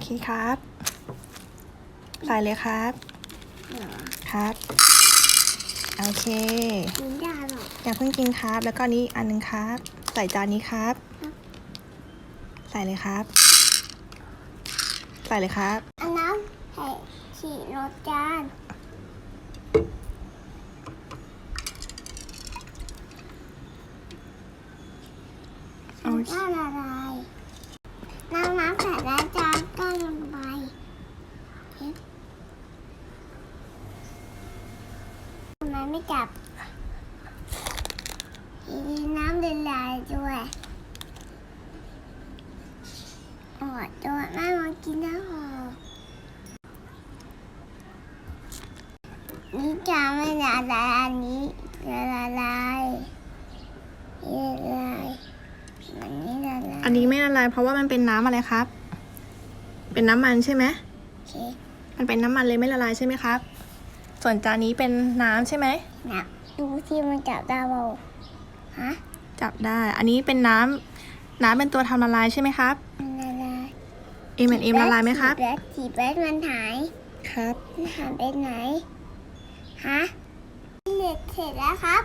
เคครับ ใส่เลยครับ เหรอครับ โอเค กินได้หรออย่าเพิ่งกินครับ แล้วก็นี้อันหนึงครับ ใส่จานนี้ครับ ใส่เลยครับ ใส่เลยครับ อันน้ำให้ฉีดรสจานเอาก็ละลายน้ำน้ำใส่แล้วจานก็ลงไปเอ๊ะทำ ไมไม่จับทีนี้น้ำละลายด้วยโอ้ยตัวแม่มากินน้ำหอมนี่จะไม่ละลายอันนี้ละลายนี่ละลายอันนี้ละลายอันนี้ไม่ละลายเพราะว่ามันเป็นน้ำอะไรครับ เป็นน้ำมันใช่ไหมโอเคมันเป็นน้ำมันเลยไม่ละลายใช่ไหมครับ ส่วนจานนี้เป็นน้ำใช่ไหมนะดูที่มันจับได้เปล่าฮะจับได้ อันนี้เป็นน้ำน้ำเป็นตัวทำละลายใช่ไหมครับมันละลายเอ็มเอ็มละลายไหมครับสีแดสีแดงมันหายครับมันหายไปไหนฮะเน็ตเสร็จแล้วครับ